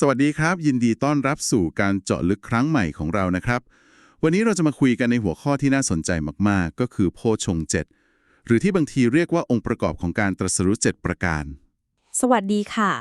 สวัสดีครับ ยินดีต้อนรับสู่การเจาะลึกครั้งใหม่ของเรานะครับ วันนี้เราจะมาคุยกันในหัวข้อที่น่าสนใจมากๆ ก็คือโพชงเจ็ดหรือที่บางทีเรียกว่าองค์ประกอบของการตรัสรู้เจ็ดประการ สวัสดีค่ะ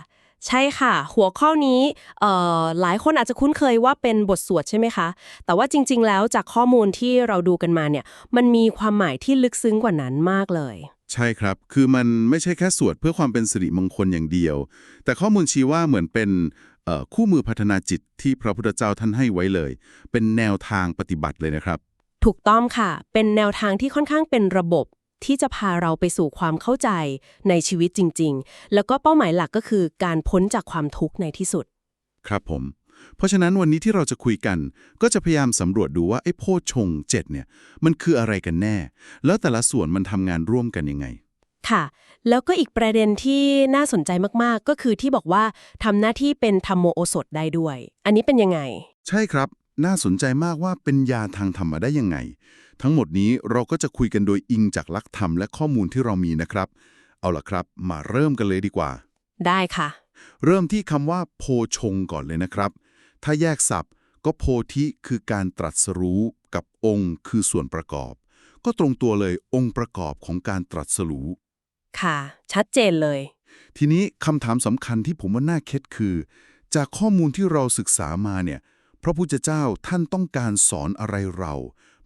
ใช่ค่ะ หัวข้อนี้เอ่อหลายคนอาจจะคุ้นเคยว่าเป็นบทสวดใช่ไหมคะ แต่ว่าจริง ๆ แล้วจากข้อมูลที่เราดูกันมาเนี่ยมันมีความหมายที่ลึกซึ้งกว่านั้นมากเลยใช่ครับ คือมันไม่ใช่แค่สวดเพื่อความเป็นสิริมงคลอย่างเดียว แต่ข้อมูลชี้ว่าเหมือนเป็นเอ่อ คู่มือพัฒนาจิตที่พระพุทธเจ้าท่านให้ไว้เลย เป็นแนวทางปฏิบัติเลยนะครับ ถูกต้องค่ะ เป็นแนวทางที่ค่อนข้างเป็นระบบที่จะพาเราไปสู่ความเข้าใจในชีวิตจริง ๆ แล้วก็เป้าหมายหลักก็คือการพ้นจากความทุกข์ในที่สุด ครับผม เพราะฉะนั้นวันนี้ที่เราจะคุยกัน ก็จะพยายามสำรวจดูว่าไอ้โพชฌงค์เจ็ดเนี่ย มันคืออะไรกันแน่ แล้วแต่ละส่วนมันทำงานร่วมกันยังไง ค่ะ แล้วก็อีกประเด็นที่น่าสนใจมากๆ ก็คือที่บอกว่าทำหน้าที่เป็นธรรมโมโอสถได้ด้วย อันนี้เป็นยังไง ใช่ครับ น่าสนใจมากว่าเป็นยาทางธรรมมาได้ยังไง ทั้งหมดนี้เราก็จะคุยกันโดยอิงจากหลักธรรมและข้อมูลที่เรามีนะครับ เอาล่ะครับ มาเริ่มกันเลยดีกว่า ได้ค่ะ เริ่มที่คำว่า โพชงก่อนเลยนะครับ ถ้าแยกศัพท์ก็โพธิคือการตรัสรู้กับองค์คือส่วนประกอบ ก็ตรงตัวเลยองค์ประกอบของการตรัสรู้ ค่ะ ชัดเจนเลย ทีนี้คำถามสำคัญที่ผมว่าน่าเคิดคือ จากข้อมูลที่เราศึกษามาเนี่ย พระพุทธเจ้าท่านต้องการสอนอะไรเรา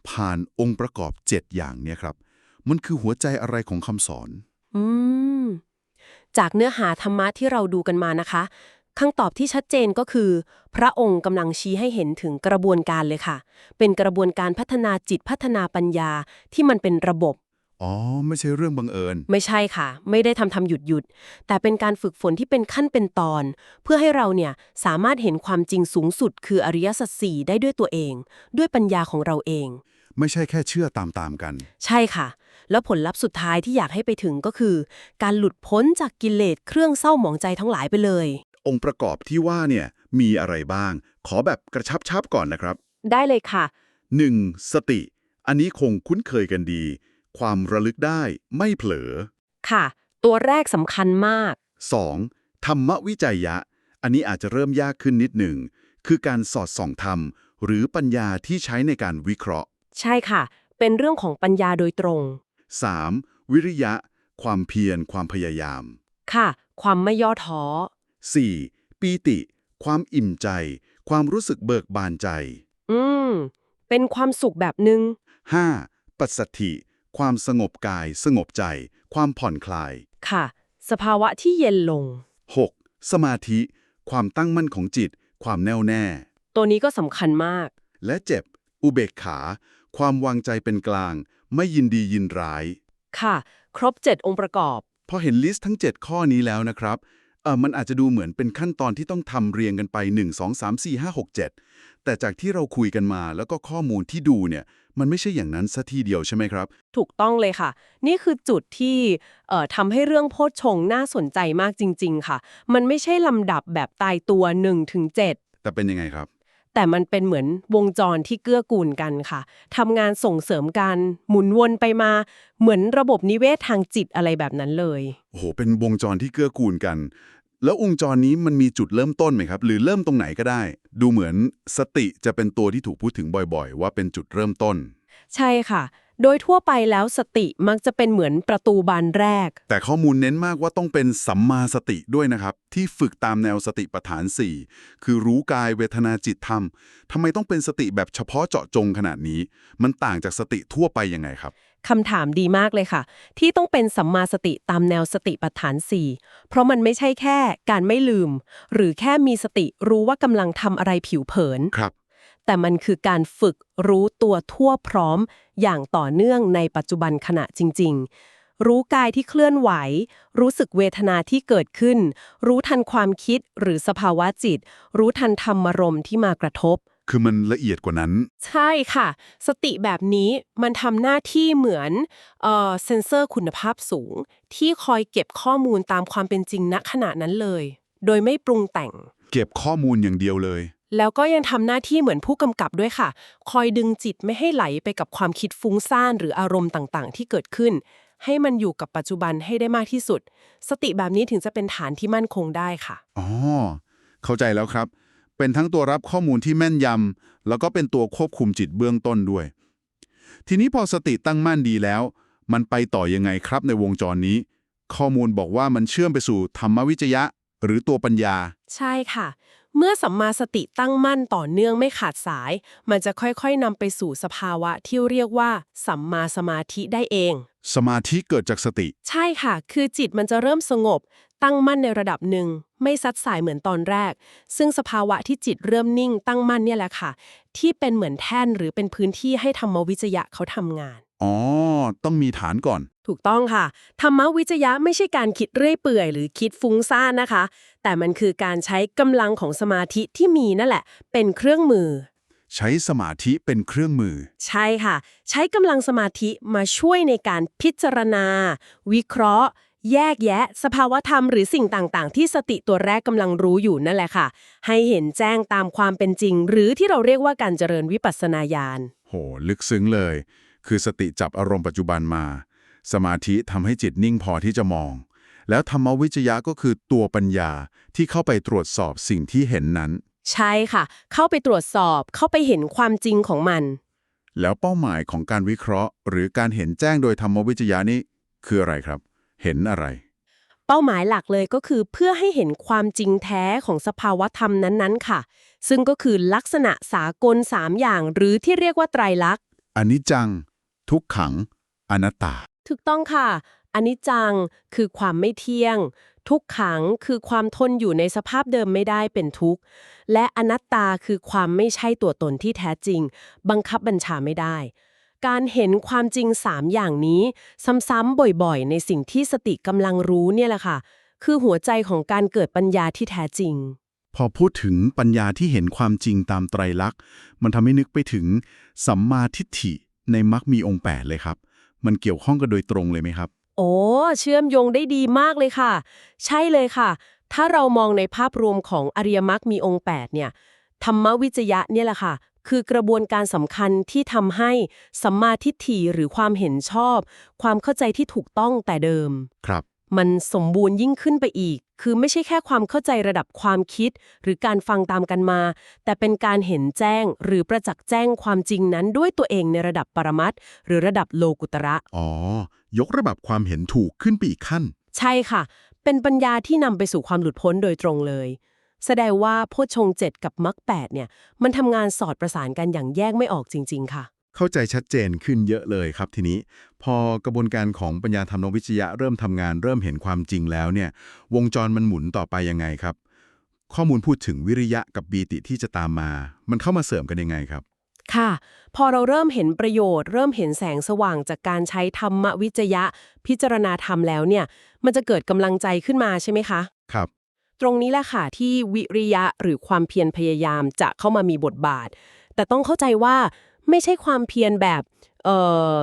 ผ่านองค์ประกอบ 7 อย่างเนี่ยครับ มันคือหัวใจอะไรของคำสอน อืม จากเนื้อหาธรรมะที่เราดูกันมานะคะคำตอบที่ชัดเจนก็คือ พระองค์กำลังชี้ให้เห็นถึงกระบวนการเลยค่ะ เป็นกระบวนการพัฒนาจิตพัฒนาปัญญาที่มันเป็นระบบ อ๋อ ไม่ใช่เรื่องบังเอิญ ไม่ใช่ค่ะ ไม่ได้ทำทำหยุดหยุด แต่เป็นการฝึกฝนที่เป็นขั้นเป็นตอน เพื่อให้เราเนี่ยสามารถเห็นความจริงสูงสุด คืออริยสัจสี่ได้ด้วยตัวเอง ด้วยปัญญาของเราเอง ไม่ใช่แค่เชื่อตามๆกัน ใช่ค่ะ แล้วผลลัพธ์สุดท้ายที่อยากให้ไปถึงก็คือ การหลุดพ้นจากกิเลสเครื่องเศร้าหมองใจทั้งหลายไปเลย องค์ประกอบที่ว่าเนี่ยมีอะไรบ้าง ขอแบบกระชับๆก่อนนะครับ ได้เลยค่ะ 1. สติ อันนี้คงคุ้นเคยกันดี ความระลึกได้ไม่เผลอ ค่ะ ตัวแรกสำคัญมาก 2. ธรรมวิจัยยะ อันนี้อาจจะเริ่มยากขึ้นนิดหนึ่ง คือการสอดส่องธรรม หรือปัญญาที่ใช้ในการวิเคราะห์ ใช่ค่ะ เป็นเรื่องของปัญญาโดยตรง 3. วิริยะ ความเพียร ความพยายาม ค่ะ ความไม่ย่อท้อ 4. ปีติ ความอิ่มใจ ความรู้สึกเบิกบานใจ อืม เป็นความสุขแบบหนึง่ง 5. ปัสสัทธิ ความสงบกาย สงบใจ ความผ่อนคลาย ค่ะ สภาวะที่เย็นลง 6. สมาธิ ความตั้งมั่นของจิต ความแน่วแน่ ตัวนี้ก็สำคัญมาก และเจ็บ อุเบกขา ความวางใจเป็นกลาง ไม่ยินดียินร้าย ค่ะ ครบ 7 องค์ประกอบ พอเห็นลิสต์ทั้ง 7 ข้อนี้แล้วนะครับเออมันอาจจะดูเหมือนเป็นขั้นตอนที่ต้องทำเรียงกันไป 1 2 3 4 5 6 7 แต่จากที่เราคุยกันมาแล้วก็ข้อมูลที่ดูเนี่ย มันไม่ใช่อย่างนั้นซะทีเดียวใช่ไหมครับ ถูกต้องเลยค่ะ นี่คือจุดที่เอ่อทำให้เรื่องโพชฌงค์น่าสนใจมากจริง ๆ ค่ะ มันไม่ใช่ลำดับแบบตายตัว1ถึง7แต่เป็นยังไงครับ แต่มันเป็นเหมือนวงจรที่เกื้อกูลกันค่ะทำงานส่งเสริมกันหมุนวนไปมา เหมือนระบบนิเวศทางจิตอะไรแบบนั้นเลยโอ้โหเป็นวงจรที่เกื้อกูลกัน แล้วองจรนี้มันมีจุดเริ่มต้นไหมครับ หรือเริ่มตรงไหนก็ได้ ดูเหมือนสติจะเป็นตัวที่ถูกพูดถึงบ่อยๆ ว่าเป็นจุดเริ่มต้น ใช่ค่ะ โดยทั่วไปแล้วสติมักจะเป็นเหมือนประตูบานแรก แต่ข้อมูลเน้นมากว่าต้องเป็นสัมมาสติด้วยนะครับ ที่ฝึกตามแนวสติปัฏฐาน 4 คือรู้กายเวทนาจิตธรรมทำไมต้องเป็นสติแบบเฉพาะเจาะจงขนาดนี้ มันต่างจากสติทั่วไปยังไงครับคำถามดีมากเลยค่ะ ที่ต้องเป็นสัมมาสติตามแนวสติปัฏฐาน 4 เพราะมันไม่ใช่แค่การไม่ลืม หรือแค่มีสติรู้ว่ากำลังทำอะไรผิวเผินครับ แต่มันคือการฝึกรู้ตัวทั่วพร้อม อย่างต่อเนื่องในปัจจุบันขณะจริง ๆ รู้กายที่เคลื่อนไหว รู้สึกเวทนาที่เกิดขึ้น รู้ทันความคิดหรือสภาวะจิต รู้ทันธรรมารมณ์ที่มากระทบ คือมันละเอียดกว่านั้น ใช่ค่ะ สติแบบนี้มันทำหน้าที่เหมือนเอ่อเซนเซอร์คุณภาพสูง ที่คอยเก็บข้อมูลตามความเป็นจริงณขณะนั้นเลย โดยไม่ปรุงแต่ง เก็บข้อมูลอย่างเดียวเลย แล้วก็ยังทำหน้าที่เหมือนผู้กำกับด้วยค่ะ คอยดึงจิตไม่ให้ไหลไปกับความคิดฟุ้งซ่านหรืออารมณ์ต่างๆ ที่เกิดขึ้น ให้มันอยู่กับปัจจุบันให้ได้มากที่สุด สติแบบนี้ถึงจะเป็นฐานที่มั่นคงได้ค่ะอ๋อเข้าใจแล้วครับ เป็นทั้งตัวรับข้อมูลที่แม่นยำแล้วก็เป็นตัวควบคุมจิตเบื้องต้นด้วย ทีนี้พอสติตั้งมั่นดีแล้ว มันไปต่อยังไงครับในวงจรนี้ ข้อมูลบอกว่ามันเชื่อมไปสู่ธรรมวิจยะ หรือตัวปัญญา ใช่ค่ะ เมื่อสัมมาสติตั้งมั่นต่อเนื่องไม่ขาดสาย มันจะค่อยๆนำไปสู่สภาวะที่เรียกว่า สัมมาสมาธิได้เอง สมาธิเกิดจากสติ ใช่ค่ะ คือจิตมันจะเริ่มสงบ ตั้งมั่นในระดับหนึ่ง ไม่ซัดสายเหมือนตอนแรก ซึ่งสภาวะที่จิตเริ่มนิ่งตั้งมั่นเนี่ยแหละค่ะ ที่เป็นเหมือนแท่นหรือเป็นพื้นที่ให้ธรรมวิจยะเขาทำงาน อ๋อ ต้องมีฐานก่อน ถูกต้องค่ะ ธรรมวิจยะไม่ใช่การคิดเรื่อยเปื่อย หรือคิดฟุ้งซ่านนะคะ แต่มันคือการใช้กำลังของสมาธิที่มีนั่นแหละ เป็นเครื่องมือ ใช้สมาธิเป็นเครื่องมือ ใช่ค่ะ ใช้กำลังสมาธิมาช่วยในการพิจารณา วิเคราะห์ แยกแยะ สภาวธรรมหรือสิ่งต่างๆ ที่สติตัวแรกกำลังรู้อยู่นั่นแหละค่ะ ให้เห็นแจ้งตามความเป็นจริง หรือที่เราเรียกว่าการเจริญวิปัสสนาญาณ โห ลึกซึ้งเลย คือสติจับอารมณ์ปัจจุบันมา สมาธิทำให้จิตนิ่งพอที่จะมอง แล้วธรรมวิจยะก็คือตัวปัญญาที่เข้าไปตรวจสอบสิ่งที่เห็นนั้น ใช่ค่ะ เข้าไปตรวจสอบเข้าไปเห็นความจริงของมัน แล้วเป้าหมายของการวิเคราะห์ หรือการเห็นแจ้งโดยธรรมวิจยะนี่คืออะไรครับ เห็นอะไร เป้าหมายหลักเลยก็คือเพื่อให้เห็นความจริงแท้ของสภาวธรรมนั้นๆ ค่ะ ซึ่งก็คือลักษณะสากลสามอย่างหรือที่เรียกว่าไตรลักษณ์อนิจจัง ทุกขัง อนัตตา ถูกต้องค่ะ อนิจจังคือความไม่เที่ยง ทุกขังคือความทนอยู่ในสภาพเดิมไม่ได้เป็นทุกข์ และอนัตตาคือความไม่ใช่ตัวตนที่แท้จริง บังคับบัญชาไม่ได้ การเห็นความจริงสามอย่างนี้ ซ้ำๆบ่อยๆ ในสิ่งที่สติกำลังรู้เนี่ยแหละค่ะ คือหัวใจของการเกิดปัญญาที่แท้จริงพอพูดถึงปัญญาที่เห็นความจริงตามไตรลักษณ์ มันทำให้นึกไปถึงสัมมาทิฏฐิ ในมรรคมีองค์ 8 เลยครับ มันเกี่ยวข้องกันโดยตรงเลยไหมครับ โอ้เชื่อมโยงได้ดีมากเลยค่ะ ใช่เลยค่ะ ถ้าเรามองในภาพรวมของอริยมรรคมีองค์ 8 เนี่ยธรรมวิจยะเนี่ยแหละค่ะ คือกระบวนการสำคัญที่ทำให้สัมมาทิฏฐิหรือความเห็นชอบ ความเข้าใจที่ถูกต้องแต่เดิม ครับ มันสมบูรณ์ยิ่งขึ้นไปอีก คือไม่ใช่แค่ความเข้าใจระดับความคิด หรือการฟังตามกันมา แต่เป็นการเห็นแจ้งหรือประจักษ์แจ้งความจริงนั้นด้วยตัวเองในระดับปรมัตถ์หรือระดับโลกุตระ อ๋อ ยกระดับความเห็นถูกขึ้นไปอีกขั้น ใช่ค่ะ เป็นปัญญาที่นำไปสู่ความหลุดพ้นโดยตรงเลย แสดงว่าโพชฌงค์เจ็ดกับมรรคแปดเนี่ย มันทำงานสอดประสานกันอย่างแยกไม่ออกจริง ๆ ค่ะ เข้าใจชัดเจนขึ้นเยอะเลยครับทีนี้ พอกระบวนการของปัญญาธรรมวิจยะเริ่มทำงานเริ่มเห็นความจริงแล้วเนี่ยวงจรมันหมุนต่อไปยังไงครับ ข้อมูลพูดถึงวิริยะกับบีติที่จะตามมา มันเข้ามาเสริมกันยังไงครับ ค่ะ พอเราเริ่มเห็นประโยชน์ เริ่มเห็นแสงสว่างจากการใช้ธรรมวิจยะ พิจารณาธรรมแล้วเนี่ย มันจะเกิดกำลังใจขึ้นมาใช่ไหมคะครับตรงนี้แหละค่ะที่วิริยะหรือความเพียรพยายามจะเข้ามามีบทบาท แต่ต้องเข้าใจว่า ไม่ใช่ความเพียรแบบเอ่อ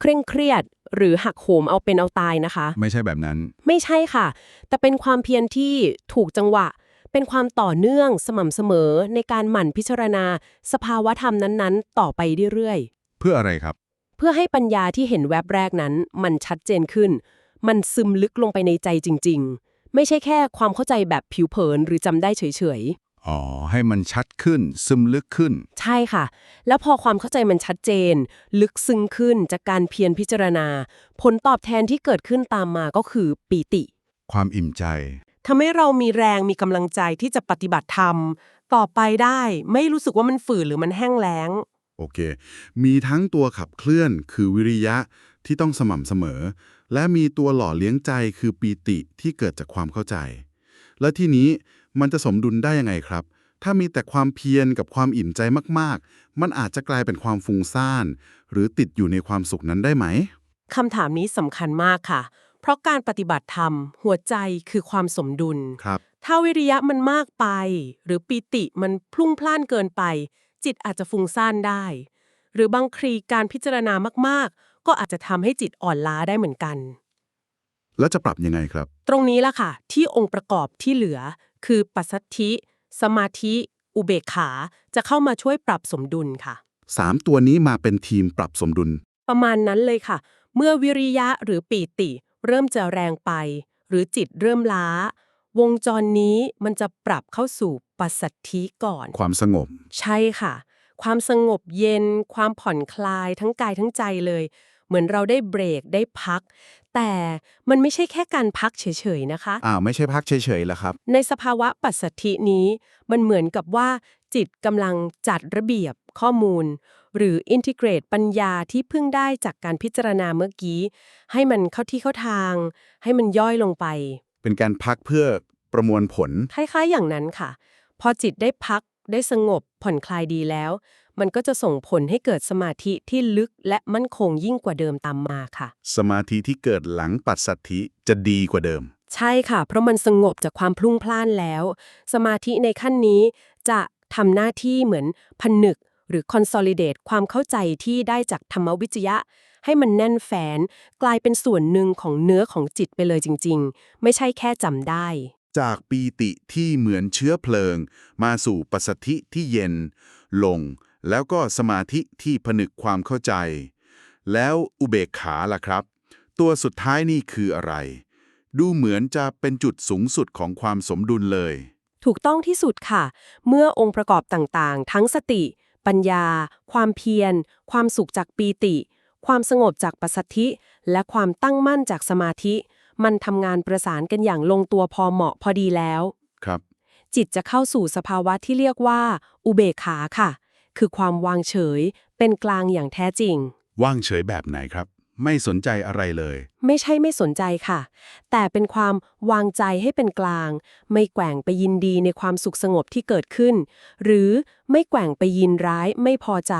เคร่งเครียดหรือหักโหมเอาเป็นเอาตายนะคะ ไม่ใช่แบบนั้น ไม่ใช่ค่ะ แต่เป็นความเพียรที่ถูกจังหวะ เป็นความต่อเนื่องสม่ำเสมอในการหมั่นพิจารณา สภาวธรรมนั้นๆ ต่อไปเรื่อยๆ เพื่ออะไรครับ เพื่อให้ปัญญาที่เห็นแวบแรกนั้น มันชัดเจนขึ้น มันซึมลึกลงไปในใจจริง ๆ ไม่ใช่แค่ความเข้าใจแบบผิวเผินหรือจำได้เฉย อ๋อ ให้มันชัดขึ้น ซึมลึกขึ้นๆใช่ค่ะ แล้วพอความเข้าใจมันชัดเจน ลึกซึ้งขึ้นจากการเพียรพิจารณา ผลตอบแทนที่เกิดขึ้นตามมาก็คือปีติ ความอิ่มใจทำให้เรามีแรงมีกำลังใจที่จะปฏิบัติธรรม ต่อไปได้ไม่รู้สึกว่ามันฝืนหรือมันแห้งแล้ง โอเค มีทั้งตัวขับเคลื่อนคือวิริยะที่ต้องสม่ำเสมอ และมีตัวหล่อเลี้ยงใจคือปีติที่เกิดจากความเข้าใจ และที่นี้ มันจะสมดุลได้ยังไงครับ ถ้ามีแต่ความเพียรกับความอิ่มใจมากๆ มันอาจจะกลายเป็นความฟุ้งซ่าน หรือติดอยู่ในความสุขนั้นได้ไหมคำถามนี้สำคัญมากค่ะ เพราะการปฏิบัติธรรม หัวใจคือความสมดุลครับ ถ้าวิริยะมันมากไป หรือปีติมันพลุ่งพล่านเกินไป จิตอาจจะฟุ้งซ่านได้ หรือบางครีการพิจารณามากๆ ก็อาจจะทำให้จิตอ่อนล้าได้เหมือนกัน แล้วจะปรับยังไงครับ ตรงนี้ล่ะค่ะ ที่องค์ประกอบที่เหลือ คือปัสสัทธิ สมาธิ อุเบกขา จะเข้ามาช่วยปรับสมดุลค่ะ 3 ตัวนี้มาเป็นทีมปรับสมดุล ประมาณนั้นเลยค่ะ เมื่อวิริยะหรือปีติ เริ่มจะแรงไป หรือจิตเริ่มล้า วงจรนี้มันจะปรับเข้าสู่ปปัสสัทธิก่อน ความสงบ ใช่ค่ะ ความสงบเย็น ความผ่อนคลายทั้งกายทั้งใจเลย เหมือนเราได้เบรกได้พัก แต่มันไม่ใช่แค่การพักเฉยๆนะคะ อ้าวไม่ใช่พักเฉยๆแล้วครับ ในสภาวะปัสสัทธินี้ มันเหมือนกับว่าจิตกำลังจัดระเบียบข้อมูล หรืออินทิเกรตปัญญาที่เพิ่งได้จากการพิจารณาเมื่อกี้ ให้มันเข้าที่เข้าทาง ให้มันย่อยลงไป เป็นการพักเพื่อประมวลผล คล้ายๆอย่างนั้นค่ะ พอจิตได้พักได้สงบผ่อนคลายดีแล้ว มันก็จะส่งผลให้เกิดสมาธิที่ลึกและมั่นคงยิ่งกว่าเดิมตามมาค่ะ สมาธิที่เกิดหลังปัสสัทธิจะดีกว่าเดิม ใช่ค่ะ เพราะมันสงบจากความพลุ่งพล่านแล้ว สมาธิในขั้นนี้จะทำหน้าที่เหมือนผนึกหรือ consolidate ความเข้าใจที่ได้จากธรรมวิจยะ ให้มันแน่นแฟน กลายเป็นส่วนหนึ่งของเนื้อของจิตไปเลยจริง ๆ ไม่ใช่แค่จำได้ จากปีติที่เหมือนเชื้อเพลิง มาสู่ปัสสัทธิที่เย็น ลง แล้วก็สมาธิที่ผนึกความเข้าใจ แล้วอุเบกขาล่ะครับ ตัวสุดท้ายนี่คืออะไร ดูเหมือนจะเป็นจุดสูงสุดของความสมดุลเลย ถูกต้องที่สุดค่ะ เมื่อองค์ประกอบต่างๆ ทั้งสติ ปัญญา ความเพียร ความสุขจากปีติ ความสงบจากปัสสัทธิ และความตั้งมั่นจากสมาธิ มันทำงานประสานกันอย่างลงตัวพอเหมาะพอดีแล้ว ครับ จิตจะเข้าสู่สภาวะที่เรียกว่า อุเบกขาค่ะ คือความวางเฉย เป็นกลางอย่างแท้จริง ว่างเฉยแบบไหนครับ ไม่สนใจอะไรเลย ไม่ใช่ไม่สนใจค่ะ แต่เป็นความวางใจให้เป็นกลาง ไม่แกว่งไปยินดีในความสุขสงบที่เกิดขึ้น หรือไม่แกว่งไปยินร้ายไม่พอใจ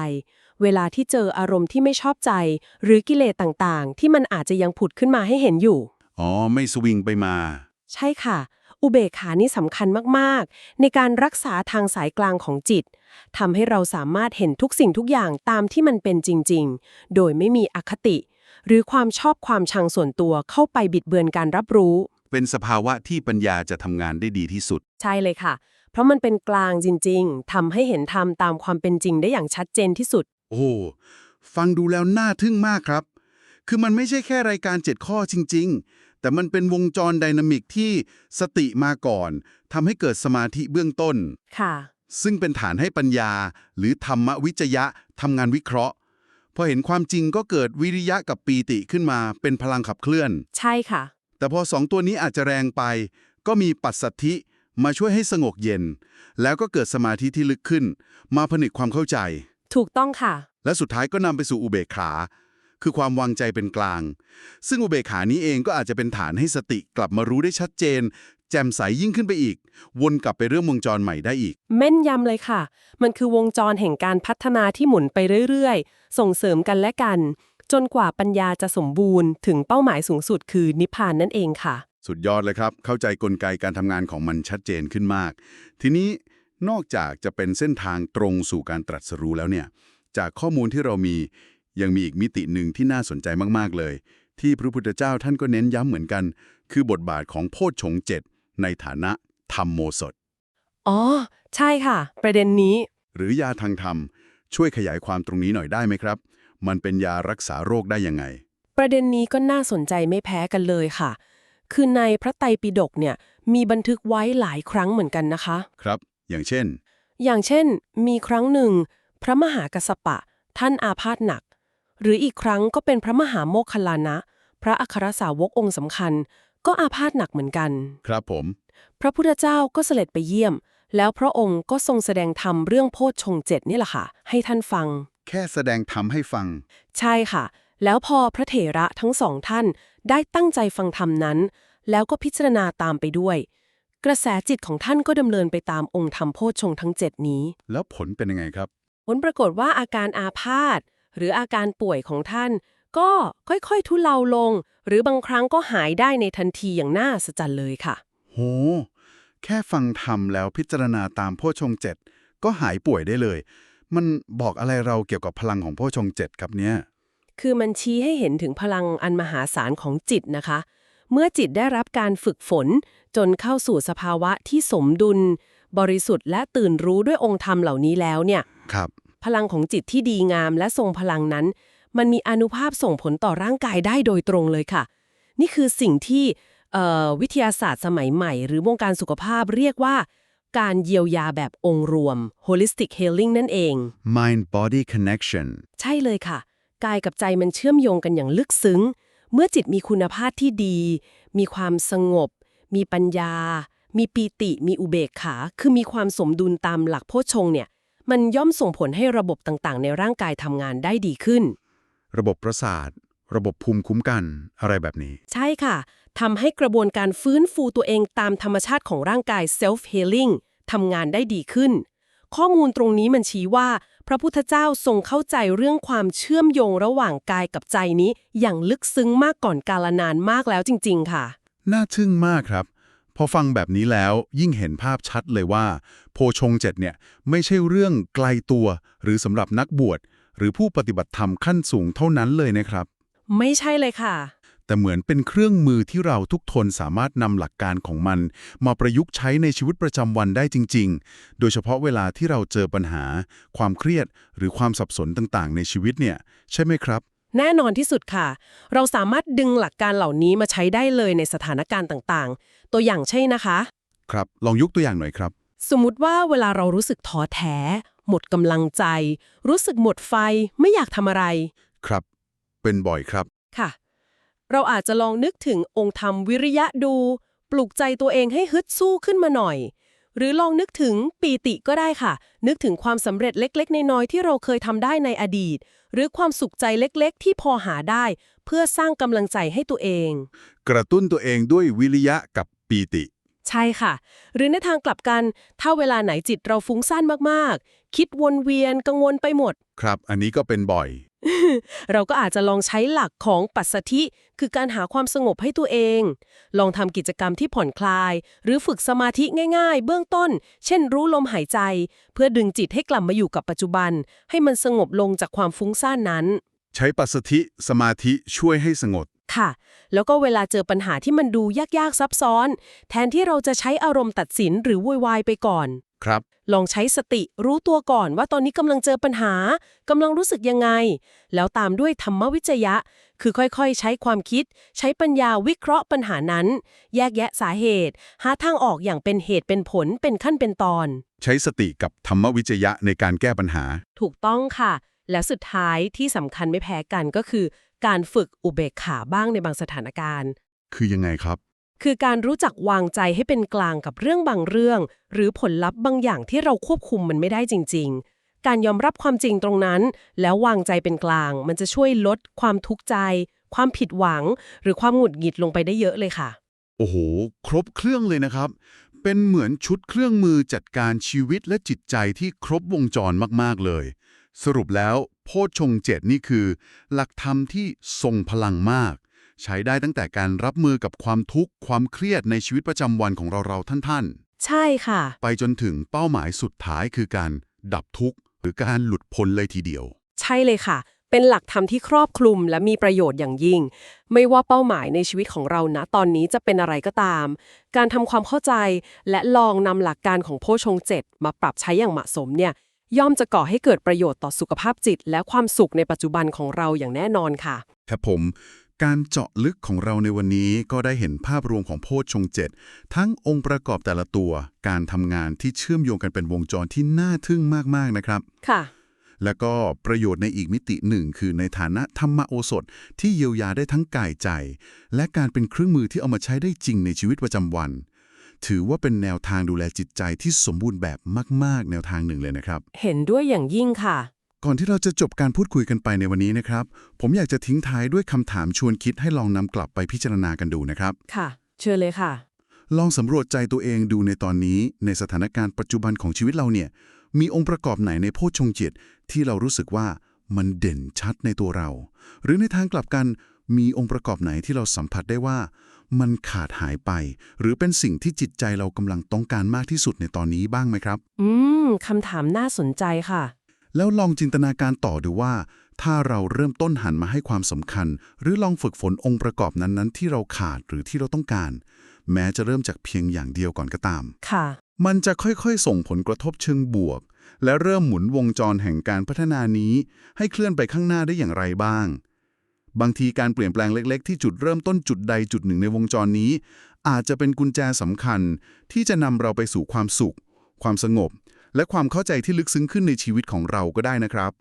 เวลาที่เจออารมณ์ที่ไม่ชอบใจ หรือกิเลสต่างๆ ที่มันอาจจะยังผุดขึ้นมาให้เห็นอยู่ อ๋อ ไม่สวิงไปมา ใช่ค่ะ อุเบกขานี่สำคัญมากๆ ในการรักษาทางสายกลางของจิตทำให้เราสามารถเห็นทุกสิ่งทุกอย่างตามที่มันเป็นจริง ๆ โดยไม่มีอคติ หรือความชอบความชังส่วนตัวเข้าไปบิดเบือนการรับรู้ เป็นสภาวะที่ปัญญาจะทำงานได้ดีที่สุด ใช่เลยค่ะ เพราะมันเป็นกลางจริง ๆทำให้เห็นธรรมตามความเป็นจริงได้อย่างชัดเจนที่สุด โอ้ฟังดูแล้วน่าทึ่งมากครับ คือมันไม่ใช่แค่รายการ 7 ข้อจริง ๆ แต่มันเป็นวงจรไดนามิกที่สติมาก่อนทำให้เกิดสมาธิเบื้องต้น ค่ะ ซึ่งเป็นฐานให้ปัญญา หรือธรรมวิจยะทำงานวิเคราะห์ พอเห็นความจริงก็เกิดวิริยะกับปีติขึ้นมาเป็นพลังขับเคลื่อน ใช่ค่ะ แต่พอสองตัวนี้อาจจะแรงไป ก็มีปัสสัทธิมาช่วยให้สงบเย็น แล้วก็เกิดสมาธิที่ลึกขึ้น มาผนึกความเข้าใจ ถูกต้องค่ะ และสุดท้ายก็นำไปสู่อุเบกขา คือความวางใจเป็นกลาง ซึ่งอุเบกขานี้เองก็อาจจะเป็นฐานให้สติกลับมารู้ได้ชัดเจน แจ่มใสยิ่งขึ้นไปอีก วนกลับไปเรื่องวงจรใหม่ได้อีก แม่นยำเลยค่ะ มันคือวงจรแห่งการพัฒนาที่หมุนไปเรื่อยๆ ส่งเสริมกันและกัน จนกว่าปัญญาจะสมบูรณ์ถึงเป้าหมายสูงสุดคือนิพพานนั่นเองค่ะ สุดยอดเลยครับ เข้าใจกลไกการทำงานของมันชัดเจนขึ้นมาก ทีนี้นอกจากจะเป็นเส้นทางตรงสู่การตรัสรู้แล้วเนี่ย จากข้อมูลที่เรามี ยังมีอีกมิติหนึ่งที่น่าสนใจมากๆเลย ที่พระพุทธเจ้าท่านก็เน้นย้ำเหมือนกัน คือบทบาทของโพชฌงค์เจ็ดในฐานะธรรมโมสถ อ๋อ ใช่ค่ะ ประเด็นนี้ หรือยาทางธรรม ช่วยขยายความตรงนี้หน่อยได้ไหมครับ มันเป็นยารักษาโรคได้ยังไง ประเด็นนี้ก็น่าสนใจไม่แพ้กันเลยค่ะ คือในพระไตรปิฎกเนี่ยมีบันทึกไว้หลายครั้งเหมือนกันนะคะ ครับ อย่างเช่น อย่างเช่น มีครั้งหนึ่ง พระมหากัสสปะ ท่านอาพาธหนัก หรืออีกครั้งก็เป็นพระมหาโมคคัลลานะ พระอัครสาวกองค์สำคัญ ก็อาพาธหนักเหมือนกัน ครับผม พระพุทธเจ้าก็เสด็จไปเยี่ยม แล้วพระองค์ก็ทรงแสดงธรรมเรื่องโพชฌงค์เจ็ดนี่แหละค่ะ ให้ท่านฟัง แค่แสดงธรรมให้ฟัง ใช่ค่ะ แล้วพอพระเถระทั้งสองท่านได้ตั้งใจฟังธรรมนั้น แล้วก็พิจารณาตามไปด้วย กระแสจิตของท่านก็ดำเนินไปตามองค์ธรรมโพชฌงค์ทั้งเจ็ดนี้ แล้วผลเป็นยังไงครับ ผลปรากฏว่าอาการอาพาธ หรืออาการป่วยของท่าน ก็ค่อยๆ ทุเลาลง หรือบางครั้งก็หายได้ในทันทีอย่างน่าสะใจเลยค่ะ โห แค่ฟังธรรมแล้วพิจารณาตามโพชฌงค์เจ็ดก็หายป่วยได้เลย มันบอกอะไรเราเกี่ยวกับพลังของโพชฌงค์เจ็ดครับเนี่ย คือมันชี้ให้เห็นถึงพลังอันมหาศาลของจิตนะคะ เมื่อจิตได้รับการฝึกฝน จนเข้าสู่สภาวะที่สมดุล บริสุทธิ์และตื่นรู้ด้วยองค์ธรรมเหล่านี้แล้วเนี่ย ครับ พลังของจิตที่ดีงามและทรงพลังนั้น มันมีอานุภาพส่งผลต่อร่างกายได้โดยตรงเลยค่ะ นี่คือสิ่งที่เอ่อวิทยาศาสตร์สมัยใหม่ หรือวงการสุขภาพเรียกว่า การเยียวยาแบบองค์รวม holistic healing นั่นเอง mind body connection ใช่เลยค่ะ กายกับใจมันเชื่อมโยงกันอย่างลึกซึ้ง เมื่อจิตมีคุณภาพที่ดี มีความสงบ มีปัญญา มีปีติ มีอุเบกขา คือมีความสมดุลตามหลักโพชฌงค์เนี่ย มันย่อมส่งผลให้ระบบต่างๆ ในร่างกายทำงานได้ดีขึ้น ระบบประสาท ระบบภูมิคุ้มกัน อะไรแบบนี้ ใช่ค่ะทำให้กระบวนการฟื้นฟูตัวเองตามธรรมชาติของร่างกาย self healing ทำงานได้ดีขึ้น ข้อมูลตรงนี้มันชี้ว่า พระพุทธเจ้าทรงเข้าใจเรื่องความเชื่อมโยงระหว่างกายกับใจนี้ อย่างลึกซึ้งมากก่อนกาลนานมากแล้วจริง ๆ ค่ะ น่าทึ่งมากครับ พอฟังแบบนี้แล้วยิ่งเห็นภาพชัดเลยว่า โพชงเจ็ดเนี่ยไม่ใช่เรื่องไกลตัว หรือสำหรับนักบวชหรือผู้ปฏิบัติธรรมขั้นสูงเท่านั้นเลยนะครับ ไม่ใช่เลยค่ะ แต่เหมือนเป็นเครื่องมือที่เราทุกทนสามารถนำหลักการของมัน มาประยุกต์ใช้ในชีวิตประจำวันได้จริง ๆ โดยเฉพาะเวลาที่เราเจอปัญหา ความเครียดหรือความสับสนต่างๆ ในชีวิตเนี่ย ใช่ไหมครับ แน่นอนที่สุดค่ะ เราสามารถดึงหลักการเหล่านี้มาใช้ได้เลยในสถานการณ์ต่างๆ ตัวอย่างเช่นนะคะ ครับ ลองยกตัวอย่างหน่อยครับ สมมุติว่าเวลาเรารู้สึกท้อแท้ หมดกำลังใจ รู้สึกหมดไฟไม่อยากทำอะไร ครับ เป็นบ่อยครับ ค่ะ เราอาจจะลองนึกถึงองค์ธรรมวิริยะดู ปลุกใจตัวเองให้ฮึดสู้ขึ้นมาหน่อย หรือลองนึกถึงปีติก็ได้ค่ะ นึกถึงความสำเร็จเล็ก ๆ น้อยๆที่เราเคยทำได้ในอดีต หรือความสุขใจเล็กๆ ที่พอหาได้ เพื่อสร้างกำลังใจให้ตัวเอง กระตุ้นตัวเองด้วยวิริยะกับปีติ ใช่ค่ะ หรือในทางกลับกัน ถ้าเวลาไหนจิตเราฟุ้งซ่านมากๆ คิดวนเวียนกังวลไปหมด ครับ อันนี้ก็เป็นบ่อย เราก็อาจจะลองใช้หลักของปัสสธิ คือการหาความสงบให้ตัวเอง ลองทำกิจกรรมที่ผ่อนคลาย หรือฝึกสมาธิง่ายๆ เบื้องต้น เช่นรู้ลมหายใจ เพื่อดึงจิตให้กลับมาอยู่กับปัจจุบัน ให้มันสงบลงจากความฟุ้งซ่านนั้น ใช้ปัสสธิสมาธิช่วยให้สงบค่ะ แล้วก็เวลาเจอปัญหาที่มันดูยากๆซับซ้อน แทนที่เราจะใช้อารมณ์ตัดสินหรือโวยวายไปก่อน ครับ ลองใช้สติรู้ตัวก่อนว่าตอนนี้กำลังเจอปัญหากำลังรู้สึกยังไง แล้วตามด้วยธรรมวิจยะ คือค่อยๆ ใช้ความคิด ใช้ปัญญาวิเคราะห์ปัญหานั้น แยกแยะสาเหตุ หาทางออกอย่างเป็นเหตุเป็นผลเป็นขั้นเป็นตอน ใช้สติกับธรรมวิจยะในการแก้ปัญหา ถูกต้องค่ะ และสุดท้ายที่สำคัญไม่แพ้กันก็คือ การฝึกอุเบกขาบ้างในบางสถานการณ์ คือยังไงครับ คือการรู้จักวางใจให้เป็นกลางกับเรื่องบางเรื่อง หรือผลลัพธ์บางอย่างที่เราควบคุมมันไม่ได้จริง ๆ การยอมรับความจริงตรงนั้น แล้ววางใจเป็นกลาง มันจะช่วยลดความทุกข์ใจ ความผิดหวัง หรือความหงุดหงิดลงไปได้เยอะเลยค่ะ โอ้โห ครบเครื่องเลยนะครับ เป็นเหมือนชุดเครื่องมือจัดการชีวิตและจิตใจที่ครบวงจรมากๆเลย สรุปแล้ว โพชฌงเจ็ดนี่คือ หลักธรรมที่ทรงพลังมาก ใช้ได้ตั้งแต่การรับมือกับความทุกข์ ความเครียดในชีวิตประจำวันของเราๆท่านใช่ค่ะๆไปจนถึงเป้าหมายสุดท้ายคือการดับทุกข์ หรือการหลุดพ้นเลยทีเดียว ใช่เลยค่ะ เป็นหลักธรรมที่ครอบคลุมและมีประโยชน์อย่างยิ่ง ไม่ว่าเป้าหมายในชีวิตของเรานะตอนนี้จะเป็นอะไรก็ตาม การทำความเข้าใจและลองนำหลักการของโพชงเจ็ดมาปรับใช้อย่างเหมาะสมเนี่ยย่อมจะก่อให้เกิดประโยชน์ต่อสุขภาพจิต และความสุขในปัจจุบันของเราอย่างแน่นอนค่ะ ครับผม การเจาะลึกของเราในวันนี้ก็ได้เห็นภาพรวมของโพชฌงค์เจ็ดทั้งองค์ประกอบแต่ละตัว การทำงานที่เชื่อมโยงกันเป็นวงจรที่น่าทึ่งมาก ๆ นะครับ ค่ะ แล้วก็ประโยชน์ในอีกมิติหนึ่ง คือในฐานะธรรมโอสถที่เยียวยาได้ทั้งกายใจ และการเป็นเครื่องมือที่เอามาใช้ได้จริงในชีวิตประจำวัน ถือว่าเป็นแนวทางดูแลจิตใจที่สมบูรณ์แบบมาก ๆ แนวทางหนึ่งเลยนะครับ เห็นด้วยอย่างยิ่งค่ะ ก่อนที่เราจะจบการพูดคุยกันไปในวันนี้นะครับ ผมอยากจะทิ้งท้ายด้วยคำถามชวนคิดให้ลองนำกลับไปพิจารณากันดูนะครับ ค่ะ เชิญเลยค่ะ ลองสำรวจใจตัวเองดูในตอนนี้ ในสถานการณ์ปัจจุบันของชีวิตเราเนี่ย มีองค์ประกอบไหนในโพชฌงค์จิตที่เรารู้สึกว่ามันเด่นชัดในตัวเรา หรือในทางกลับกันมีองค์ประกอบไหนที่เราสัมผัสได้ว่า มันขาดหายไป หรือเป็นสิ่งที่จิตใจเรากำลังต้องการมากที่สุดในตอนนี้บ้างไหมครับ อืมคำถามน่าสนใจค่ะ แล้วลองจินตนาการต่อดูว่า ถ้าเราเริ่มต้นหันมาให้ความสำคัญ หรือลองฝึกฝนองค์ประกอบนั้นๆ ที่เราขาดหรือที่เราต้องการ แม้จะเริ่มจากเพียงอย่างเดียวก่อนก็ตาม ค่ะ มันจะค่อยๆ ส่งผลกระทบเชิงบวก และเริ่มหมุนวงจรแห่งการพัฒนานี้ ให้เคลื่อนไปข้างหน้าได้อย่างไรบ้าง บางทีการเปลี่ยนแปลงเล็ก ๆ ที่จุดเริ่มต้นจุดใดจุดหนึ่งในวงจรนี้ อาจจะเป็นกุญแจสำคัญที่จะนำเราไปสู่ความสุข ความสงบ และความเข้าใจที่ลึกซึ้งขึ้นในชีวิตของเราก็ได้นะครับ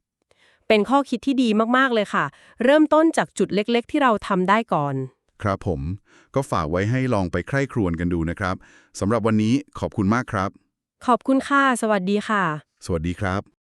เป็นข้อคิดที่ดีมากๆเลยค่ะ เริ่มต้นจากจุดเล็กๆ ที่เราทำได้ก่อน ครับผม ก็ฝากไว้ให้ลองไปใคร่ครวญกันดูนะครับสำหรับวันนี้ขอบคุณมากครับ ขอบคุณค่ะ สวัสดีค่ะ สวัสดีครับ